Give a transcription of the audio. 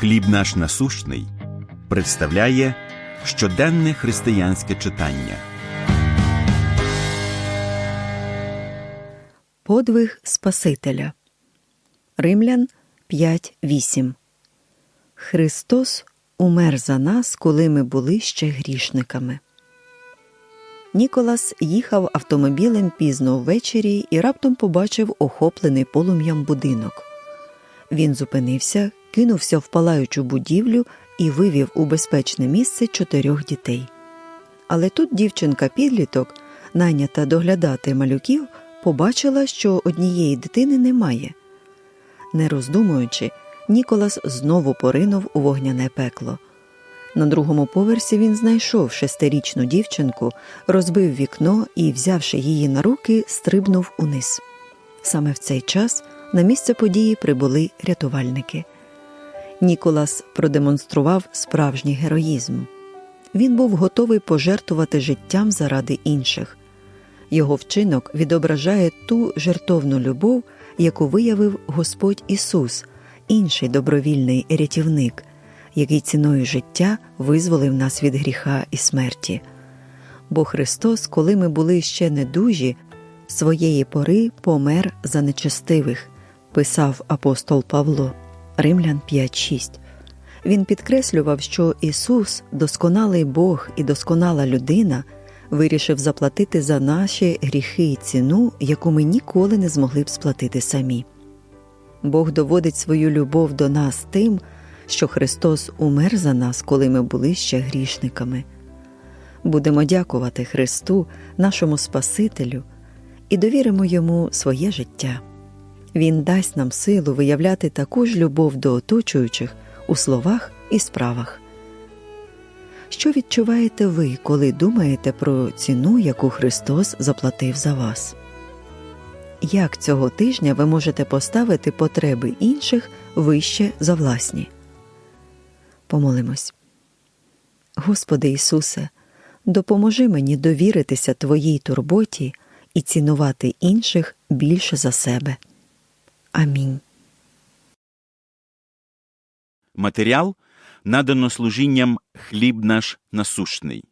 Хліб наш насущний представляє щоденне християнське читання. Подвиг Спасителя. Римлян 5.8 Христос умер за нас, коли ми були ще грішниками. Ніколас їхав автомобілем пізно ввечері і раптом побачив охоплений полум'ям будинок. Він зупинився, кинувся в палаючу будівлю і вивів у безпечне місце чотирьох дітей. Але тут дівчинка підліток, найнята доглядати малюків, побачила, що однієї дитини немає. Не роздумуючи, Ніколас знову поринув у вогняне пекло. На другому поверсі він знайшов шестирічну дівчинку, розбив вікно і, взявши її на руки, стрибнув униз. Саме в цей час на місце події прибули рятувальники. Ніколас продемонстрував справжній героїзм. Він був готовий пожертвувати життям заради інших. Його вчинок відображає ту жертовну любов, яку виявив Господь Ісус, інший добровільний рятівник, який ціною життя визволив нас від гріха і смерті. Бо Христос, коли ми були ще недужі, своєї пори помер за нечестивих, писав апостол Павло, Римлян 5.6. Він підкреслював, що Ісус, досконалий Бог і досконала людина, вирішив заплатити за наші гріхи і ціну, яку ми ніколи не змогли б сплатити самі. Бог доводить свою любов до нас тим, що Христос умер за нас, коли ми були ще грішниками. Будемо дякувати Христу, нашому Спасителю, і довіримо йому своє життя. Він дасть нам силу виявляти таку ж любов до оточуючих у словах і справах. Що відчуваєте ви, коли думаєте про ціну, яку Христос заплатив за вас? Як цього тижня ви можете поставити потреби інших вище за власні? Помолимось. Господи Ісусе, допоможи мені довіритися Твоїй турботі і цінувати інших більше за себе. Амінь. Матеріал надано служінням хліб наш насущний.